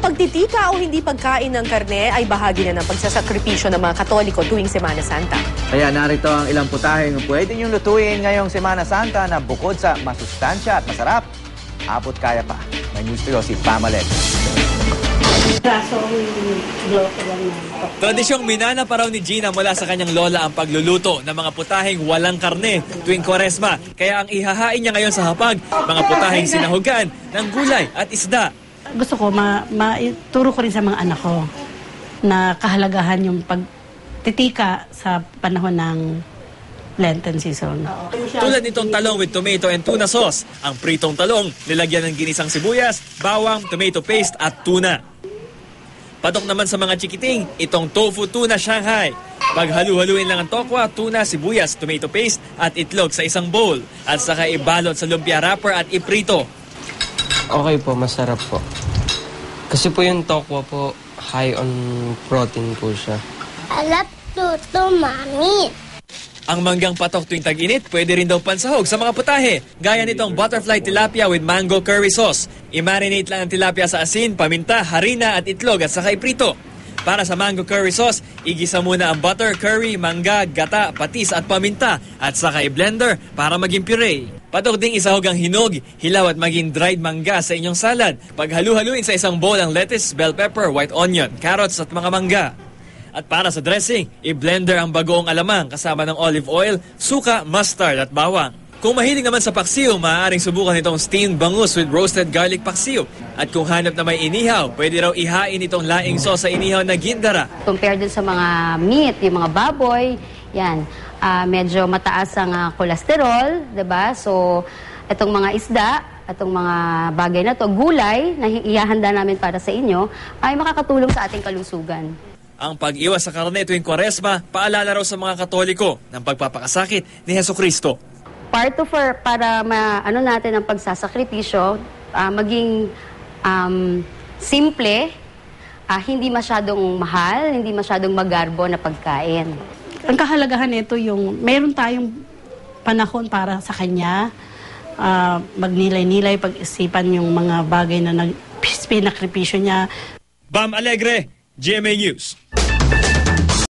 Ang pagtitika o hindi pagkain ng karne ay bahagi na ng pagsasakripisyo ng mga Katoliko tuwing Semana Santa. Kaya narito ang ilang putaheng pwede niyong lutuin ngayong Semana Santa na bukod sa masustansya at masarap, abot kaya pa. May news to you si Pamalet. Tradisyong minana pa raw ni Gina mula sa kanyang lola ang pagluluto ng mga putaheng walang karne tuwing kwaresma. Kaya ang ihahain niya ngayon sa hapag, mga putaheng sinahugan ng gulay at isda. Gusto ko, ma, maituro ko rin sa mga anak ko na kahalagahan yung pagtitika sa panahon ng Lenten season. Tulad nitong talong with tomato and tuna sauce. Ang pritong talong, nilagyan ng ginisang sibuyas, bawang, tomato paste at tuna. Patok naman sa mga chikiting, itong tofu tuna Shanghai. Paghalu-haluin lang ang tokwa, tuna, sibuyas, tomato paste at itlog sa isang bowl. At saka ibalot sa lumpia wrapper at iprito. Okay po, masarap po. Kasi po yung tokwa po, high on protein po siya. Alat tuto, mami. Ang manggang patok tuwing tag-init, pwede rin daw pansahog sa mga putahe. Gaya nitong butterfly tilapia with mango curry sauce. I-marinate lang ang tilapia sa asin, paminta, harina at itlog at saka iprito. Para sa mango curry sauce, igisa muna ang butter, curry, mangga, gata, patis at paminta at saka i-blender para maging puree. Patok ding isahog ang hinog, hilaw at maging dried mangga sa inyong salad. Paghalu-haluin sa isang bowl ang lettuce, bell pepper, white onion, carrots at mga mangga. At para sa dressing, i-blender ang bagoong alamang kasama ng olive oil, suka, mustard at bawang. Kung mahilig naman sa paksiw, maaaring subukan itong steamed bangus with roasted garlic paksiw. At kung hanap na may inihaw, pwede raw ihain itong laing sauce sa inihaw na gindara. Compare din sa mga meat, yung mga baboy, yan, ah, medyo mataas ang ah, cholesterol, 'di ba? So, itong mga isda, itong mga bagay na to, gulay na ihahanda namin para sa inyo, ay makakatulong sa ating kalusugan. Ang pag-iwas sa karne tuwing kwaresma, paalala raw sa mga katoliko ng pagpapakasakit ni Heso Kristo. Part of our, para ma, ano natin ang pagsasakripisyo, ah, maging um, simple, ah, hindi masyadong mahal, hindi masyadong magarbo na pagkain. Ang kahalagahan nito yung meron tayong panahon para sa kanya, ah, magnilay-nilay, pag-isipan yung mga bagay na nag pinakripisyo niya, Bam Alegre, GMA News.